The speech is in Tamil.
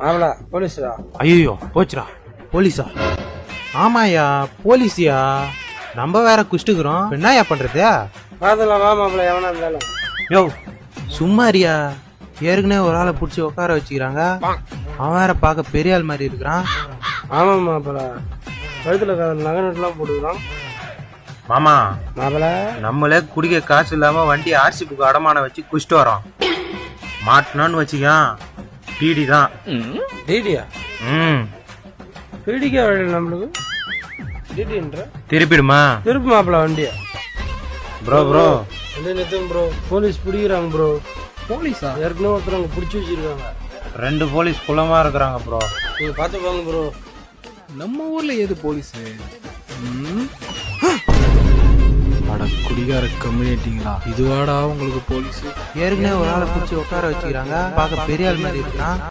மாப்பிள போலீஸ்டா ஐயோ போச்சுடா. போலீஸா? ஆமாயா போலீஸியா? நம்ம வேற குஷ்டுக்குறோம். என்னயா பண்றது? பாத்துலாம் வா மாப்பிள எவனா இருந்தாலும். யோ சும்மாரியா ஏற்கனவே ஒரு ஆளை பிடிச்சி உட்கார வச்சுக்கிறாங்க. அவன் வேற பார்க்க பெரிய ஆள் மாதிரி இருக்கிறான். ஆமா மாப்பிள. கழுத்துல நகை நட்டுலாம் போட்டுக்கிறோம் மாமா மாப்பிள. நம்மளே குடிக்க காசு இல்லாம வண்டி ஆர்சி புக் அடமானம் வச்சு குஷ்டு வரோம். மாட்டினோன்னு வச்சுக்கான் பீடி தான். டிடியா ம். பிடிக்க வழி நம்மளுக்கு? டிடின்ற திருப்பிடுமா? திருப்பு மாப்பிள வண்டிய. Bro bro. வந்து நிறுத்தும் ப்ரோ? போலீஸ் பிடிக்கிறாங்க ப்ரோ. போலீஸா? ஏற்கனவே ஒருத்தர் பிடிச்சி வச்சிருக்காங்க. ரெண்டு போலீஸ் குலமா இருக்கிறாங்க ப்ரோ. நீங்க பார்த்து போங்க ப்ரோ. நம்ம ஊர்ல ஏது போலீஸ்? அட கம்யூனிட்டிங்களா? இதுவாடா உங்களுக்கு போலீஸ்? ஏற்கனவே ஒரு ஆளை பிடிச்சி உட்கார வச்சுக்கிறாங்க. பார்க்க பெரிய ஆள் மாதிரி இருக்கிறான்